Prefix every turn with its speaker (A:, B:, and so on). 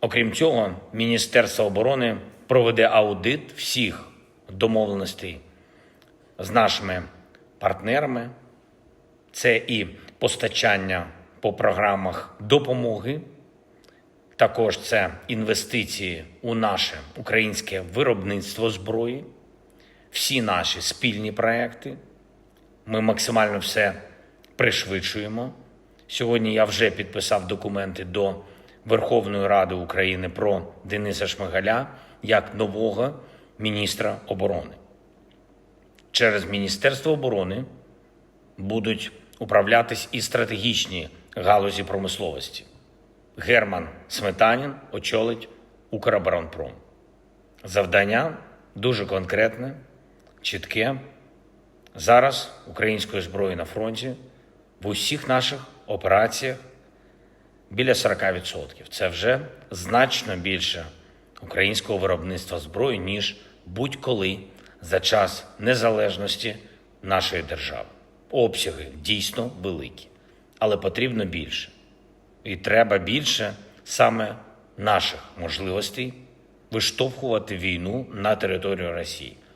A: Окрім цього, Міністерство оборони проведе аудит всіх домовленостей з нашими партнерами. Це і постачання по програмах допомоги, також це інвестиції у наше українське виробництво зброї, всі наші спільні проекти. Ми максимально все пришвидшуємо. Сьогодні я вже підписав документи до Верховної Ради України про Дениса Шмигаля як нового міністра оборони. Через Міністерство оборони будуть управлятись і стратегічні галузі промисловості. Герман Сметанін очолить Укроборонпром. Завдання дуже конкретне, чітке. Зараз української зброї на фронті в усіх наших операціях біля 40%. Це вже значно більше українського виробництва зброї, ніж будь-коли за час незалежності нашої держави. Обсяги дійсно великі, але потрібно більше. І треба більше саме наших можливостей виштовхувати війну на територію Росії.